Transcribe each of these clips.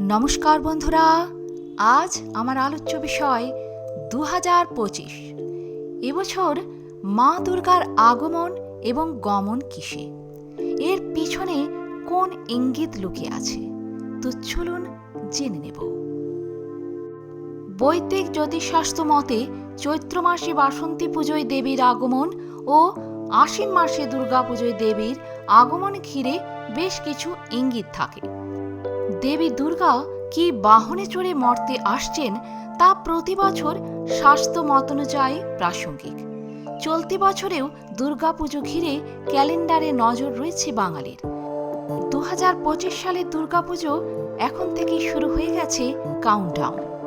নমস্কার বন্ধুরা, আজ আমার আলোচ্য বিষয় দু হাজার পঁচিশ। এবছর মা দুর্গার আগমন এবং গমন কিসে? এর পিছনে কোন ইঙ্গিত লুকিয়ে আছে? তো চলুন জেনে নেব। বৈদিক জ্যোতিষশাস্ত্র মতে চৈত্র মাসে বাসন্তী পুজোয় দেবীর আগমন ও আশ্বিন মাসে দুর্গাপুজোয় দেবীর আগমন ঘিরে বেশ কিছু ইঙ্গিত থাকে। দেবী দুর্গা কি বাহনে চড়ে মর্তে আসছেন তা প্রতি বছর স্বাস্থ্য মতানুযায়ী প্রাসঙ্গিক। চলতি বছরেও দুর্গাপুজো ঘিরে ক্যালেন্ডারে নজর রয়েছে বাঙালির। দু হাজার পঁচিশ সালের দুর্গাপুজো এখন থেকেই শুরু হয়ে গেছে কাউন্টডাউন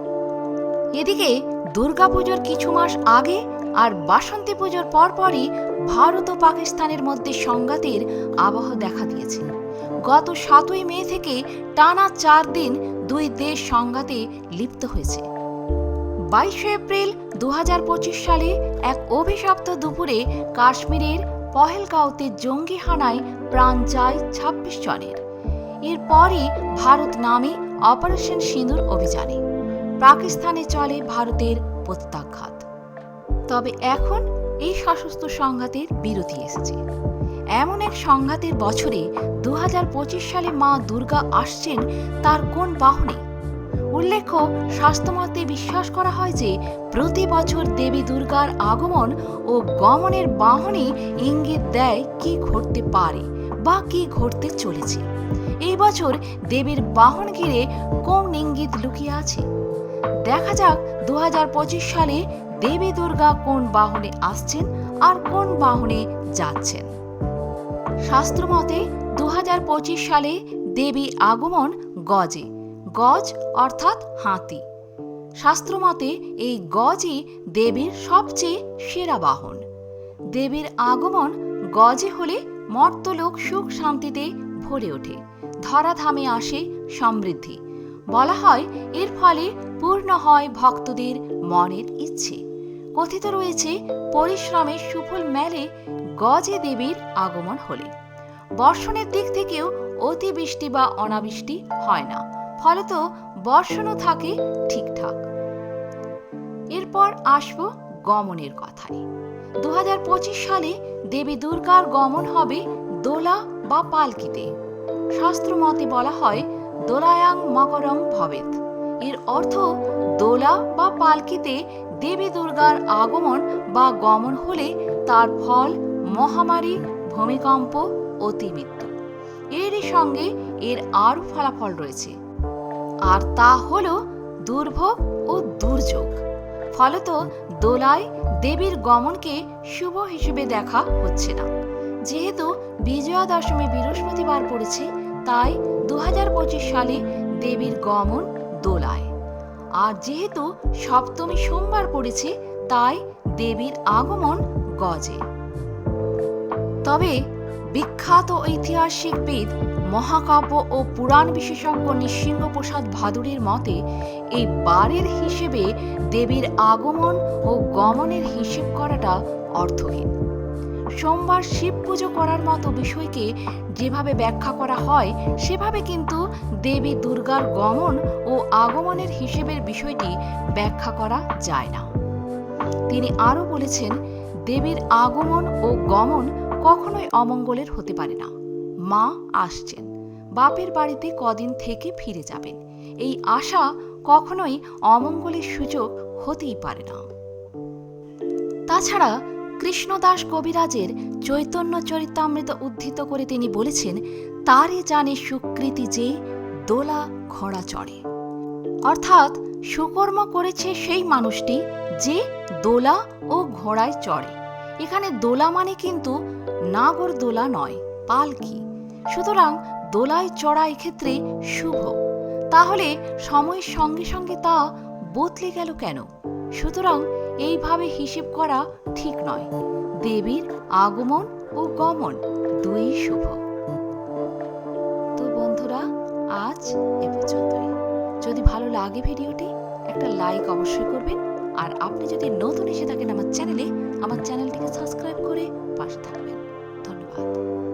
এদিকে দুর্গাপুজোর কিছু মাস আগে আর বাসন্তী পুজোর পরপরই ভারত ও পাকিস্তানের মধ্যে সংঘাতের আবহ দেখা দিয়েছে। গত সাতই মে থেকে টানা চার দিন দুই দেশ সংঘাতে লিপ্ত হয়েছে। বাইশে এপ্রিল দু হাজার পঁচিশ সালে এক অভিশপ্ত দুপুরে কাশ্মীরের পহেলগাঁওতে জঙ্গি হানায় প্রাণ যায় ছাব্বিশ জনের। এরপরই ভারত নামে অপারেশন সিঁদুর অভিযানে। পাকিস্তানে চলে ভারতের প্রত্যাঘাত। তবে এখন এই সশস্ত্র সংঘাতের বিরতি এসেছে। এমন এক সংঘাতের বছরে দু হাজার পঁচিশ সালে মা দুর্গা আসছেন তার কোন বাহনে? উল্লেখ্য স্বাস্থ্যমতে বিশ্বাস করা হয় যে প্রতি বছর দেবী দুর্গার আগমন ও গমনের বাহনে ইঙ্গিত দেয় কি ঘটতে পারে বা কি ঘটতে চলেছে। এই বছর দেবীর বাহন ঘিরে কোন ইঙ্গিত লুকিয়ে আছে? দেখা যাক দু হাজার পঁচিশ সালে দেবী দুর্গা কোন বাহনে আসছেন আর কোন বাহনে যাচ্ছেন। শাস্ত্রমতে দু হাজার পঁচিশ সালে দেবী আগমন গজে, গজ অর্থাৎ হাতি। শাস্ত্রমতে এই গজই দেবীর সবচেয়ে সেরা বাহন। দেবীর আগমন গজে হলে মর্তলোক সুখ শান্তিতে ভরে ওঠে, ধরাধামে আসে সমৃদ্ধি। বলা হয়, এর ফলে পূর্ণ হয় ভক্তদের মনের ইচ্ছে। কথিত রয়েছে, পরিশ্রমের সুফল মেলে গজে দেবীর আগমন হলে। বর্ষণের দিক থেকেও অতিবৃষ্টি বা অনাবৃষ্টি হয় না, ফলত বর্ষণও থাকে ঠিকঠাক। এরপর আসব গমনের কথায়। দু হাজার পঁচিশ সালে দেবী দুর্গার গমন হবে দোলা বা পালকিতে। শাস্ত্রমতে বলা হয় দোলায়াং মকরং ভবেত। এর অর্থ দোলা বা পালকিতে দেবী দুর্গার আগমন বা গমন হলে তার ফল, মহামারী, ভূমিকম্প অতিমৃত্যু এরই সঙ্গে এর আরও ফলাফল রয়েছে। আর তা হল দুর্ভোগ ও দুর্যোগ। ফলত দোলায় দেবীর গমনকে শুভ হিসেবে দেখা হচ্ছে না। যেহেতু বিজয়া দশমী বৃহস্পতিবার পড়েছে, তাই দু হাজার পঁচিশ সালে দেবীর গমন দোলায়। আর যেহেতু সপ্তমী সোমবার পড়েছে, তাই দেবীর আগমন গজে। তবে বিখ্যাত ঐতিহাসিকবিদ মহাকাব্য ও পুরাণ বিশেষজ্ঞ নৃসিংহ প্রসাদ ভাদুরীর মতে, এই বারের হিসেবে দেবীর আগমন ও গমনের হিসেব করাটা অর্থহীন। সোমবার শিব পুজো করার মতো বিষয়কে যেভাবে ব্যাখ্যা করা হয়, সেভাবে কিন্তু দেবী দুর্গার গমন ও আগমনের হিসেবের বিষয়টি ব্যাখ্যা করা যায় না। তিনি আরও বলেছেন, দেবীর আগমন ও গমন কখনোই অমঙ্গলের হতে পারে না। মা আসছেন, বাপের বাড়িতে কদিন থেকে ফিরে যাবেন। এই আশা কখনোই অমঙ্গলের সুযোগ হতেই পারে না। তাছাড়া কৃষ্ণদাস কবিরাজের চৈতন্য চরিতামৃত উদ্ধৃত করে তিনি বলেছেন, তারে জানে সুকৃতি যে দোলা ঘোড়া চড়ে। অর্থাৎ সুকর্ম করেছে সেই মানুষটি যে দোলা ও ঘোড়ায় চড়ে। এখানে দোলা মানে কিন্তু নাগর দোলা নয়, পালকি। সুতরাং দোলায় চড়া এক্ষেত্রে শুভ। তাহলে সময়ের সঙ্গে সঙ্গে তা বদলে গেল কেন? সুতরাং এইভাবে হিসেব করা ঠিক নয়। দেবীর আগমন ও গমন দুই শুভ। তো বন্ধুরা, আজ এ পর্যন্তই। যদি ভালো লাগে ভিডিওটি, একটা লাইক অবশ্যই করবেন। আর আপনি যদি নতুন এসে থাকেন আমার চ্যানেলে, আমার চ্যানেলটিকে সাবস্ক্রাইব করে পাশে থাকবেন। ধন্যবাদ।